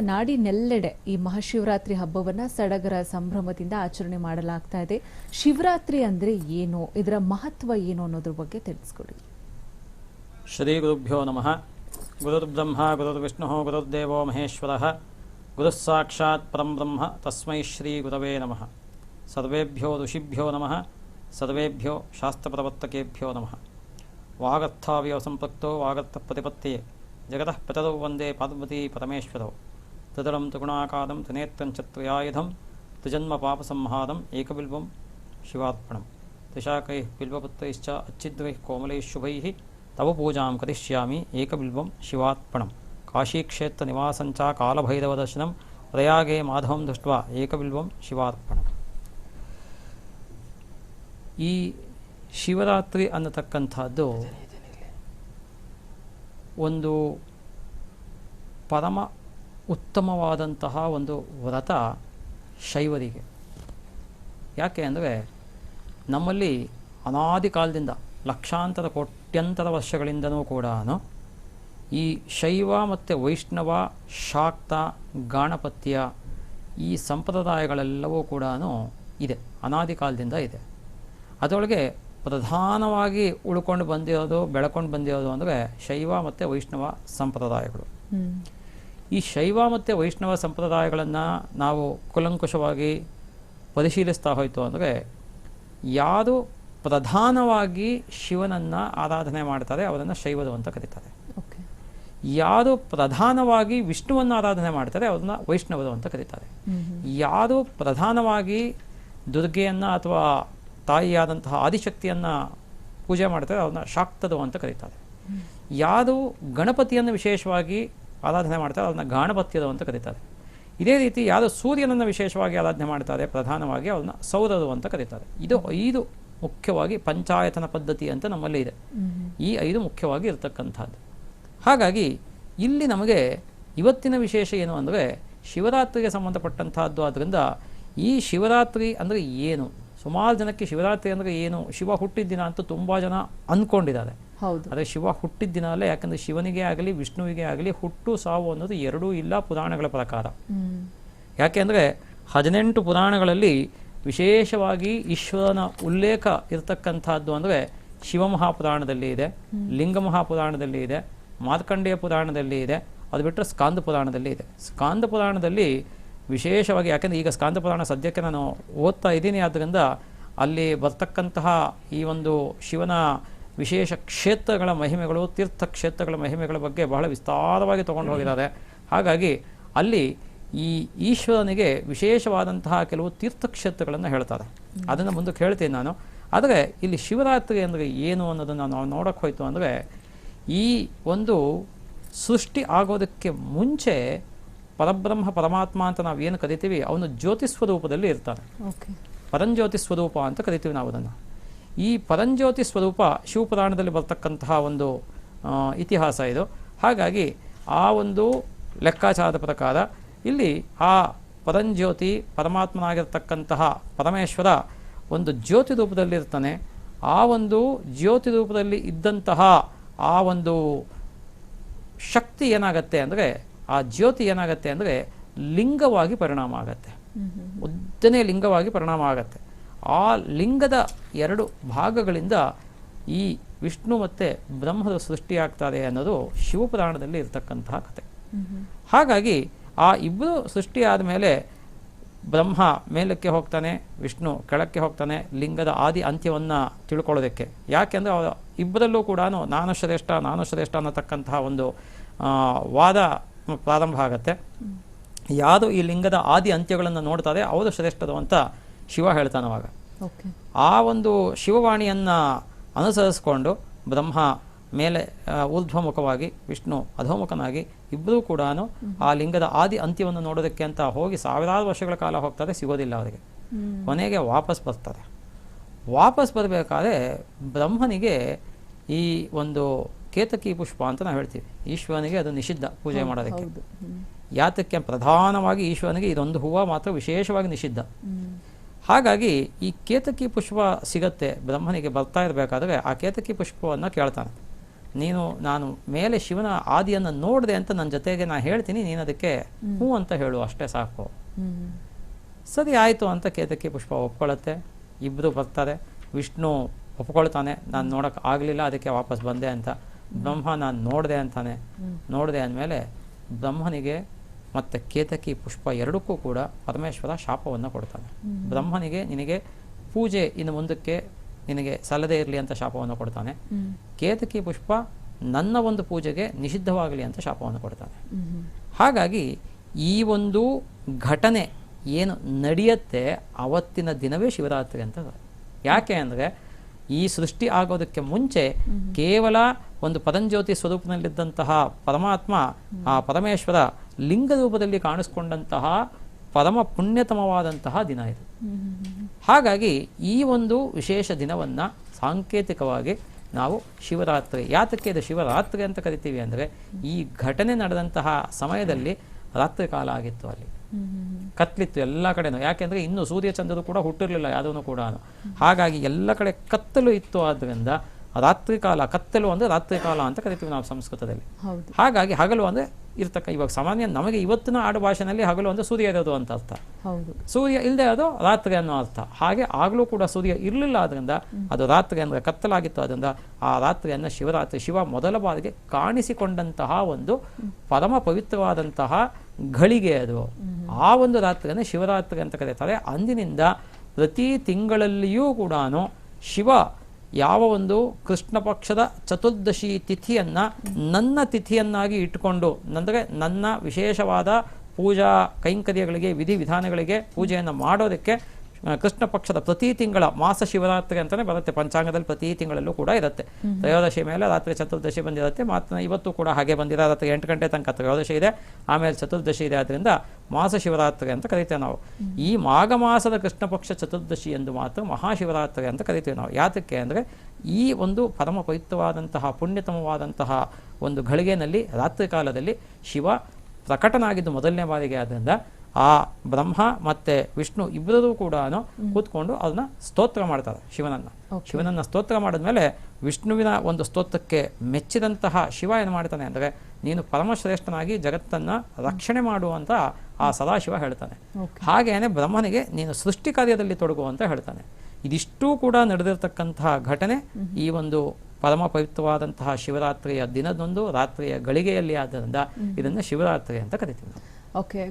ನಾಡಿನೆಲ್ಲೆಡೆ ಈ ಮಹಾಶಿವರಾತ್ರಿ ಹಬ್ಬವನ್ನ ಸಡಗರ ಸಂಭ್ರಮದಿಂದ ಆಚರಣೆ ಮಾಡಲಾಗ್ತಾ ಇದೆ. ಶಿವರಾತ್ರಿ ಅಂದ್ರೆ ಏನು? ಇದರ ಮಹತ್ವ ಏನು ಅನ್ನೋದ್ರ ಬಗ್ಗೆ ತಿಳಿಸ್ಕೊಡಿ. ಶ್ರೀ ಗುರುಭ್ಯೋ ನಮಃ. ಗುರುರ್ಬ್ರಹ್ಮ, ಗುರುರ್ವಿಷ್ಣು, ಗುರುರ್ದೇವೋ ಮಹೇಶ್ವರ. ಗುರುಃ ಸಾಕ್ಷಾತ್ ಪರಂ ಬ್ರಹ್ಮ ತಸ್ಮೈ ಶ್ರೀ ಗುರವೇ ನಮಃ. ಸರ್ವೇಭ್ಯೋ ಋಷಿಭ್ಯೋ ನಮಃ. ಸರ್ವೇಭ್ಯೋ ಶಾಸ್ತ್ರಪ್ರವರ್ತಕೇಭ್ಯೋ ನಮಃ. ವಾಗರ್ಥಾವ್ಯವ ಸಂಪೃಕ್ತೋ ವಾಗರ್ಥ ಪ್ರತಿಪತ್ತಿಯೇ ಜಗತಃ ಪಿತರೌ ವಂದೇ ಪಾರ್ವತಿ ಪರಮೇಶ್ವರೌ. ತದಳಂ ತಗುಣಾಕಾದಂ ತನೇತ್ರಂ ತಜನ್ಮ ಪಾಪಸಂಹಾದಂ ಏಕಬಿಲ್ವಂ ಶಿವಾರ್ಪಣಂ ತ್ರಿಶಾಕೈಃ ಬಿಲ್ವಪತ್ರೈಶ್ಚ ಅಚ್ಛಿದ್ರೈಃ ಕೋಮಲೈಃ ಶುಭೈಃ ತವ ಪೂಜಾಂ ಕರಿಷ್ಯಾಮಿ ಏಕಬಿಲ್ವಂ ಶಿವಾರ್ಪಣಂ ಕಾಶೀಕ್ಷೇತ್ರನಿವಾಸಂಚ ಕಾಲಭೈರವದರ್ಶನಂ ಪ್ರಯಾಗೆ ಮಾಧವಂ ದೃಷ್ಟ್ವಾ ಏಕಬಿಲ್ವಂ ಶಿವಾರ್ಪಣಂ ಈ ಶಿವರಾತ್ರಿ ಅನ್ನತಕ್ಕಂಥದ್ದು ಒಂದು ಪರಮ ಉತ್ತಮವಾದಂತಹ ಒಂದು ವ್ರತ ಶೈವರಿಗೆ. ಯಾಕೆ ಅಂದರೆ ನಮ್ಮಲ್ಲಿ ಅನಾದಿ ಕಾಲದಿಂದ ಲಕ್ಷಾಂತರ ಕೋಟ್ಯಂತರ ವರ್ಷಗಳಿಂದನೂ ಕೂಡ ಈ ಶೈವ ಮತ್ತು ವೈಷ್ಣವ, ಶಾಕ್ತ, ಗಾಣಪತ್ಯ ಈ ಸಂಪ್ರದಾಯಗಳೆಲ್ಲವೂ ಕೂಡ ಇದೆ. ಅನಾದಿ ಕಾಲದಿಂದ ಇದೆ. ಅದರೊಳಗೆ ಪ್ರಧಾನವಾಗಿ ಉಳ್ಕೊಂಡು ಬಂದಿರೋದು, ಬೆಳ್ಕೊಂಡು ಬಂದಿರೋದು ಅಂದರೆ ಶೈವ ಮತ್ತು ವೈಷ್ಣವ ಸಂಪ್ರದಾಯಗಳು. ಈ ಶೈವ ಮತ್ತು ವೈಷ್ಣವ ಸಂಪ್ರದಾಯಗಳನ್ನು ನಾವು ಕುಲಂಕುಷವಾಗಿ ಪರಿಶೀಲಿಸ್ತಾ ಹೋಯಿತು ಅಂದರೆ ಯಾರು ಪ್ರಧಾನವಾಗಿ ಶಿವನನ್ನು ಆರಾಧನೆ ಮಾಡ್ತಾರೆ ಅವರನ್ನು ಶೈವರು ಅಂತ ಕರೀತಾರೆ. ಓಕೆ. ಯಾರು ಪ್ರಧಾನವಾಗಿ ವಿಷ್ಣುವನ್ನು ಆರಾಧನೆ ಮಾಡ್ತಾರೆ ಅವ್ರನ್ನ ವೈಷ್ಣವರು ಅಂತ ಕರೀತಾರೆ. ಯಾರು ಪ್ರಧಾನವಾಗಿ ದುರ್ಗೆಯನ್ನು ಅಥವಾ ತಾಯಿಯಾದಂತಹ ಆದಿಶಕ್ತಿಯನ್ನು ಪೂಜೆ ಮಾಡ್ತಾರೆ ಅವ್ರನ್ನ ಶಾಕ್ತರು ಅಂತ ಕರೀತಾರೆ. ಯಾರು ಗಣಪತಿಯನ್ನು ವಿಶೇಷವಾಗಿ ಆರಾಧನೆ ಮಾಡ್ತಾರೆ ಅವ್ರನ್ನ ಗಾಣಪತ್ಯರು ಅಂತ ಕರೀತಾರೆ. ಇದೇ ರೀತಿ ಯಾರು ಸೂರ್ಯನನ್ನು ವಿಶೇಷವಾಗಿ ಆರಾಧನೆ ಮಾಡ್ತಾರೆ ಪ್ರಧಾನವಾಗಿ ಅವ್ರನ್ನ ಸೌರರು ಅಂತ ಕರೀತಾರೆ. ಇದು ಐದು ಮುಖ್ಯವಾಗಿ ಪಂಚಾಯತನ ಪದ್ಧತಿ ಅಂತ ನಮ್ಮಲ್ಲಿ ಇದೆ. ಈ ಐದು ಮುಖ್ಯವಾಗಿ ಇರತಕ್ಕಂಥದ್ದು. ಹಾಗಾಗಿ ಇಲ್ಲಿ ನಮಗೆ ಇವತ್ತಿನ ವಿಶೇಷ ಏನು ಅಂದರೆ ಶಿವರಾತ್ರಿಗೆ ಸಂಬಂಧಪಟ್ಟಂತಹದ್ದು ಆದ್ದರಿಂದ ಈ ಶಿವರಾತ್ರಿ ಅಂದರೆ ಏನು? ಸುಮಾರು ಜನಕ್ಕೆ ಶಿವರಾತ್ರಿ ಅಂದರೆ ಏನು? ಶಿವ ಹುಟ್ಟಿದ ದಿನ ಅಂತ ತುಂಬ ಜನ ಅಂದ್ಕೊಂಡಿದ್ದಾರೆ. ಹೌದು. ಆದರೆ ಶಿವ ಹುಟ್ಟಿದ ದಿನ ಅಲ್ಲ ಯಾಕಂದರೆ ಶಿವನಿಗೆ ಆಗಲಿ ವಿಷ್ಣುವಿಗೆ ಆಗಲಿ ಹುಟ್ಟು ಸಾವು ಅನ್ನೋದು ಎರಡೂ ಇಲ್ಲ ಪುರಾಣಗಳ ಪ್ರಕಾರ. ಯಾಕೆ ಯಾಕೆಂದರೆ ಹದಿನೆಂಟು ಪುರಾಣಗಳಲ್ಲಿ ವಿಶೇಷವಾಗಿ ಈಶ್ವರನ ಉಲ್ಲೇಖ ಇರತಕ್ಕಂಥದ್ದು ಅಂದರೆ ಶಿವಮಹಾಪುರಾಣದಲ್ಲಿ ಇದೆ ಲಿಂಗ ಮಹಾಪುರಾಣದಲ್ಲಿ ಇದೆ ಮಾರ್ಕಂಡೇಯ ಪುರಾಣದಲ್ಲಿ ಇದೆ ಅದು ಬಿಟ್ಟರೆ ಸ್ಕಾಂದ ಪುರಾಣದಲ್ಲಿ ಇದೆ. ಸ್ಕಾಂದ ಪುರಾಣದಲ್ಲಿ ವಿಶೇಷವಾಗಿ ಯಾಕೆಂದರೆ ಈಗ ಸ್ಕಾಂದ ಪುರಾಣ ಸದ್ಯಕ್ಕೆ ನಾನು ಓದ್ತಾ ಇದ್ದೀನಿ ಆದ್ದರಿಂದ ಅಲ್ಲಿ ಬರ್ತಕ್ಕಂತಹ ಈ ಒಂದು ಶಿವನ ವಿಶೇಷ ಕ್ಷೇತ್ರಗಳ ಮಹಿಮೆಗಳು ತೀರ್ಥಕ್ಷೇತ್ರಗಳ ಮಹಿಮೆಗಳ ಬಗ್ಗೆ ಬಹಳ ವಿಸ್ತಾರವಾಗಿ ತಗೊಂಡು ಹೋಗಿದ್ದಾರೆ. ಹಾಗಾಗಿ ಅಲ್ಲಿ ಈ ಈಶ್ವರನಿಗೆ ವಿಶೇಷವಾದಂತಹ ಕೆಲವು ತೀರ್ಥಕ್ಷೇತ್ರಗಳನ್ನು ಹೇಳ್ತಾರೆ. ಅದನ್ನು ಮುಂದಕ್ಕೆ ಹೇಳ್ತೀನಿ ನಾನು. ಆದರೆ ಇಲ್ಲಿ ಶಿವರಾತ್ರಿ ಅಂದರೆ ಏನು ಅನ್ನೋದನ್ನು ನಾವು ನೋಡೋಕ್ಕೆ ಹೋಯಿತು ಅಂದರೆ ಈ ಒಂದು ಸೃಷ್ಟಿ ಆಗೋದಕ್ಕೆ ಮುಂಚೆ ಪರಬ್ರಹ್ಮ ಪರಮಾತ್ಮ ಅಂತ ನಾವು ಏನು ಕರಿತೀವಿ ಅವನು ಜ್ಯೋತಿ ಸ್ವರೂಪದಲ್ಲಿ ಇರ್ತಾನೆ. ಓಕೆ. ಪರಂಜ್ಯೋತಿ ಸ್ವರೂಪ ಅಂತ ಕರಿತೀವಿ ನಾವು ಅದನ್ನು ಈ ಪರಂಜ್ಯೋತಿ ಸ್ವರೂಪ ಶಿವಪುರಾಣದಲ್ಲಿ ಬರ್ತಕ್ಕಂತಹ ಒಂದು ಇತಿಹಾಸ ಇದು. ಹಾಗಾಗಿ ಆ ಒಂದು ಲೆಕ್ಕಾಚಾರದ ಪ್ರಕಾರ ಇಲ್ಲಿ ಆ ಪರಂಜ್ಯೋತಿ ಪರಮಾತ್ಮನಾಗಿರ್ತಕ್ಕಂತಹ ಪರಮೇಶ್ವರ ಒಂದು ಜ್ಯೋತಿ ರೂಪದಲ್ಲಿರ್ತಾನೆ ಆ ಒಂದು ಜ್ಯೋತಿ ರೂಪದಲ್ಲಿ ಇದ್ದಂತಹ ಆ ಒಂದು ಶಕ್ತಿ ಏನಾಗತ್ತೆ ಅಂದರೆ ಆ ಜ್ಯೋತಿ ಏನಾಗತ್ತೆ ಅಂದರೆ ಲಿಂಗವಾಗಿ ಪರಿಣಾಮ ಆಗತ್ತೆ. ಉದ್ದನೇ ಲಿಂಗವಾಗಿ ಪರಿಣಾಮ ಆಗತ್ತೆ. ಆ ಲಿಂಗದ ಎರಡು ಭಾಗಗಳಿಂದ ಈ ವಿಷ್ಣು ಮತ್ತು ಬ್ರಹ್ಮದ ಸೃಷ್ಟಿಯಾಗ್ತಾರೆ ಅನ್ನೋದು ಶಿವಪುರಾಣದಲ್ಲಿ ಇರತಕ್ಕಂತಹ ಕತೆ. ಹಾಗಾಗಿ ಆ ಇಬ್ಬರು ಸೃಷ್ಟಿಯಾದ ಮೇಲೆ ಬ್ರಹ್ಮ ಮೇಲಕ್ಕೆ ಹೋಗ್ತಾನೆ, ವಿಷ್ಣು ಕೆಳಕ್ಕೆ ಹೋಗ್ತಾನೆ, ಲಿಂಗದ ಆದಿ ಅಂತ್ಯವನ್ನು ತಿಳ್ಕೊಳ್ಳೋದಕ್ಕೆ. ಯಾಕೆಂದರೆ ಅವರ ಇಬ್ಬರಲ್ಲೂ ಕೂಡ ನಾನು ಶ್ರೇಷ್ಠ ನಾನು ಶ್ರೇಷ್ಠ ಅನ್ನತಕ್ಕಂತಹ ಒಂದು ವಾದ ಪ್ರಾರಂಭ ಆಗತ್ತೆ. ಯಾರು ಈ ಲಿಂಗದ ಆದಿ ಅಂತ್ಯಗಳನ್ನು ನೋಡ್ತಾರೆ, ಅವರು ಶ್ರೇಷ್ಠರು ಅಂತ ಶಿವ ಹೇಳ್ತಾನೆ ಅವಾಗ ಓಕೆ ಆ ಒಂದು ಶಿವವಾಣಿಯನ್ನು ಅನುಸರಿಸಿಕೊಂಡು ಬ್ರಹ್ಮ ಮೇಲೆ ಊರ್ಧ್ವಮುಖವಾಗಿ ವಿಷ್ಣು ಅಧೋಮುಖನಾಗಿ ಇಬ್ಬರೂ ಕೂಡ ಆ ಲಿಂಗದ ಆದಿ ಅಂತ್ಯವನ್ನು ನೋಡೋದಕ್ಕೆ ಅಂತ ಹೋಗಿ ಸಾವಿರಾರು ವರ್ಷಗಳ ಕಾಲ ಹೋಗ್ತಾರೆ ಸಿಗೋದಿಲ್ಲ ಅವರಿಗೆ. ಕೊನೆಗೆ ವಾಪಸ್ ಬರ್ತಾರೆ ವಾಪಸ್ ಬರಬೇಕಾದ್ರೆ ಬ್ರಹ್ಮನಿಗೆ ಈ ಒಂದು ಕೇತಕಿ ಪುಷ್ಪ ಅಂತ ನಾವು ಹೇಳ್ತೀವಿ. ಈಶ್ವರನಿಗೆ ಅದು ನಿಷಿದ್ಧ ಪೂಜೆ ಮಾಡೋದಕ್ಕೆ. ಯಾತಕ್ಕೆ ಪ್ರಧಾನವಾಗಿ ಈಶ್ವರನಿಗೆ ಇದೊಂದು ಹೂವು ಮಾತ್ರ ವಿಶೇಷವಾಗಿ ನಿಷಿದ್ಧ. ಹಾಗಾಗಿ ಈ ಕೇತಕಿ ಪುಷ್ಪ ಸಿಗತ್ತೆ ಬ್ರಹ್ಮನಿಗೆ ಬರ್ತಾ ಇರಬೇಕಾದ್ರೆ ಆ ಕೇತಕಿ ಪುಷ್ಪವನ್ನು ಕೇಳ್ತಾನೆ. ನೀನು ನಾನು ಮೇಲೆ ಶಿವನ ಆದಿಯನ್ನು ನೋಡಿದೆ ಅಂತ ನನ್ನ ಜೊತೆಗೆ ನಾನು ಹೇಳ್ತೀನಿ ನೀನು ಅದಕ್ಕೆ ಹ್ಞೂ ಅಂತ ಹೇಳು ಅಷ್ಟೇ ಸಾಕು. ಸರಿ ಆಯಿತು ಅಂತ ಕೇತಕಿ ಪುಷ್ಪ ಒಪ್ಕೊಳ್ಳುತ್ತೆ. ಇಬ್ಬರು ಬರ್ತಾರೆ. ವಿಷ್ಣು ಒಪ್ಕೊಳ್ತಾನೆ ನಾನು ನೋಡೋಕೆ ಆಗಲಿಲ್ಲ ಅದಕ್ಕೆ ವಾಪಸ್ ಬಂದೆ ಅಂತ. ಬ್ರಹ್ಮ ನಾನು ನೋಡಿದೆ ಅಂತಾನೆ. ನೋಡಿದೆ ಅಂದಮೇಲೆ ಬ್ರಹ್ಮನಿಗೆ ಮತ್ತು ಕೇತಕಿ ಪುಷ್ಪ ಎರಡಕ್ಕೂ ಕೂಡ ಪರಮೇಶ್ವರ ಶಾಪವನ್ನು ಕೊಡ್ತಾನೆ. ಬ್ರಹ್ಮನಿಗೆ ನಿನಗೆ ಪೂಜೆ ಇನ್ನು ಮುಂದಕ್ಕೆ ನಿನಗೆ ಸಲ್ಲದೇ ಇರಲಿ ಅಂತ ಶಾಪವನ್ನು ಕೊಡ್ತಾನೆ. ಕೇತಕಿ ಪುಷ್ಪ ನನ್ನ ಒಂದು ಪೂಜೆಗೆ ನಿಷಿದ್ಧವಾಗಲಿ ಅಂತ ಶಾಪವನ್ನು ಕೊಡ್ತಾನೆ. ಹಾಗಾಗಿ ಈ ಒಂದು ಘಟನೆ ಏನು ನಡೆಯುತ್ತೆ ಅವತ್ತಿನ ದಿನವೇ ಶಿವರಾತ್ರಿ ಅಂತ ಯಾಕೆ ಅಂದರೆ ಈ ಸೃಷ್ಟಿ ಆಗೋದಕ್ಕೆ ಮುಂಚೆ ಕೇವಲ ಒಂದು ಪರಂಜ್ಯೋತಿ ಸ್ವರೂಪದಲ್ಲಿದ್ದಂತಹ ಪರಮಾತ್ಮ ಆ ಪರಮೇಶ್ವರ ಲಿಂಗ ರೂಪದಲ್ಲಿ ಕಾಣಿಸ್ಕೊಂಡಂತಹ ಪರಮ ಪುಣ್ಯತಮವಾದಂತಹ ದಿನ ಇದು. ಹಾಗಾಗಿ ಈ ಒಂದು ವಿಶೇಷ ದಿನವನ್ನು ಸಾಂಕೇತಿಕವಾಗಿ ನಾವು ಶಿವರಾತ್ರಿ ಯಾತಕ್ಕೆ ಇದು ಶಿವರಾತ್ರಿ ಅಂತ ಕರಿತೀವಿ ಅಂದರೆ ಈ ಘಟನೆ ನಡೆದಂತಹ ಸಮಯದಲ್ಲಿ ರಾತ್ರಿ ಕಾಲ ಆಗಿತ್ತು ಅಲ್ಲಿ. ಕತ್ಲಿತ್ತು ಎಲ್ಲ ಕಡೆನೂ. ಯಾಕೆಂದರೆ ಇನ್ನು ಸೂರ್ಯಚಂದ್ರರು ಕೂಡ ಹುಟ್ಟಿರಲಿಲ್ಲ ಯಾವುದೂ ಕೂಡ ಹಾಗಾಗಿ ಎಲ್ಲ ಕಡೆ ಕತ್ತಲು ಇತ್ತು ಆದ್ದರಿಂದ ರಾತ್ರಿ ಕಾಲ ಕತ್ತಲು ಅಂದರೆ ರಾತ್ರಿ ಕಾಲ ಅಂತ ಕರಿತೀವಿ ನಾವು ಸಂಸ್ಕೃತದಲ್ಲಿ. ಹಾಗಾಗಿ ಹಗಲು ಅಂದರೆ ಇರ್ತಕ್ಕ ಇವಾಗ ಸಾಮಾನ್ಯ ನಮಗೆ ಇವತ್ತಿನ ಆಡು ಭಾಷೆನಲ್ಲಿ ಹಗಲು ಅಂದರೆ ಸೂರ್ಯ ಇರೋದು ಅಂತ ಅರ್ಥ. ಸೂರ್ಯ ಇಲ್ಲದೆ ಅದು ರಾತ್ರಿ ಅನ್ನೋ ಅರ್ಥ. ಹಾಗೆ ಆಗಲೂ ಕೂಡ ಸೂರ್ಯ ಇರಲಿಲ್ಲ ಆದ್ದರಿಂದ ಅದು ರಾತ್ರಿ ಅಂದರೆ ಕತ್ತಲಾಗಿತ್ತು ಅದರಿಂದ ಆ ರಾತ್ರಿಯನ್ನು ಶಿವರಾತ್ರಿ ಶಿವ ಮೊದಲ ಬಾರಿಗೆ ಕಾಣಿಸಿಕೊಂಡಂತಹ ಒಂದು ಪರಮ ಪವಿತ್ರವಾದಂತಹ ಘಳಿಗೆ ಅದು. ಆ ಒಂದು ರಾತ್ರಿಯನ್ನು ಶಿವರಾತ್ರಿ ಅಂತ ಕರೀತಾರೆ. ಅಂದಿನಿಂದ ಪ್ರತಿ ತಿಂಗಳಲ್ಲಿಯೂ ಕೂಡ ಶಿವ ಯಾವ ಒಂದು ಕೃಷ್ಣ ಪಕ್ಷದ ಚತುರ್ದಶಿ ತಿಥಿಯನ್ನು ನನ್ನ ತಿಥಿಯನ್ನಾಗಿ ಇಟ್ಟುಕೊಂಡು ಅಂದರೆ ನನ್ನ ವಿಶೇಷವಾದ ಪೂಜಾ ಕೈಂಕರ್ಯಗಳಿಗೆ ವಿಧಿವಿಧಾನಗಳಿಗೆ ಪೂಜೆಯನ್ನು ಮಾಡೋದಕ್ಕೆ ಕೃಷ್ಣ ಪಕ್ಷದ ಪ್ರತಿ ತಿಂಗಳ ಮಾಸ ಶಿವರಾತ್ರಿ ಅಂತಲೇ ಬರುತ್ತೆ. ಪಂಚಾಂಗದಲ್ಲಿ ಪ್ರತಿ ತಿಂಗಳಲ್ಲೂ ಕೂಡ ಇರುತ್ತೆ. ತ್ರಯೋದಶಿ ಮೇಲೆ ರಾತ್ರಿ ಚತುರ್ದಶಿ ಬಂದಿರುತ್ತೆ. ಮಾತ್ರ ಇವತ್ತು ಕೂಡ ಹಾಗೆ ಬಂದಿರೋ ರಾತ್ರಿ ಎಂಟು ಗಂಟೆ ತನಕ ತ್ರಯೋದಶಿ ಇದೆ. ಆಮೇಲೆ ಚತುರ್ದಶಿ ಇದೆ. ಆದ್ದರಿಂದ ಮಾಸ ಶಿವರಾತ್ರಿ ಅಂತ ಕರಿತೇವೆ ನಾವು. ಈ ಮಾಘ ಮಾಸದ ಕೃಷ್ಣ ಪಕ್ಷ ಚತುರ್ದಶಿ ಎಂದು ಮಾತ್ರ ಮಹಾಶಿವರಾತ್ರಿ ಅಂತ ಕರಿತೀವಿ ನಾವು. ಯಾತಕ್ಕೆ ಅಂದರೆ ಈ ಒಂದು ಪರಮ ಪವಿತ್ರವಾದಂತಹ ಪುಣ್ಯತಮವಾದಂತಹ ಒಂದು ಘಳಿಗೆನಲ್ಲಿ ರಾತ್ರಿ ಕಾಲದಲ್ಲಿ ಶಿವ ಪ್ರಕಟನಾಗಿದ್ದು ಮೊದಲನೇ ಬಾರಿಗೆ. ಆದ್ದರಿಂದ ಆ ಬ್ರಹ್ಮ ಮತ್ತೆ ವಿಷ್ಣು ಇಬ್ಬರೂ ಕೂಡ ಕೂತ್ಕೊಂಡು ಅದನ್ನ ಸ್ತೋತ್ರ ಮಾಡ್ತಾರೆ ಶಿವನನ್ನ. ಶಿವನನ್ನ ಸ್ತೋತ್ರ ಮಾಡಿದ್ಮೇಲೆ ವಿಷ್ಣುವಿನ ಒಂದು ಸ್ತೋತ್ರಕ್ಕೆ ಮೆಚ್ಚಿದಂತಹ ಶಿವ ಏನು ಮಾಡ್ತಾನೆ ಅಂದರೆ ನೀನು ಪರಮಶ್ರೇಷ್ಠನಾಗಿ ಜಗತ್ತನ್ನ ರಕ್ಷಣೆ ಮಾಡುವಂತ ಆ ಸದಾಶಿವ ಹೇಳ್ತಾನೆ. ಹಾಗೇನೆ ಬ್ರಹ್ಮನಿಗೆ ನೀನು ಸೃಷ್ಟಿ ಕಾರ್ಯದಲ್ಲಿ ತೊಡಗು ಅಂತ ಹೇಳ್ತಾನೆ. ಇದಿಷ್ಟೂ ಕೂಡ ನಡೆದಿರತಕ್ಕಂತಹ ಘಟನೆ ಈ ಒಂದು ಪರಮ ಪವಿತ್ರವಾದಂತಹ ಶಿವರಾತ್ರಿಯ ದಿನದೊಂದು ರಾತ್ರಿಯ ಗಳಿಗೆಯಲ್ಲಿ ಆದ್ದರಿಂದ ಇದನ್ನ ಶಿವರಾತ್ರಿ ಅಂತ ಕರಿತೀವಿ ಓಕೆ.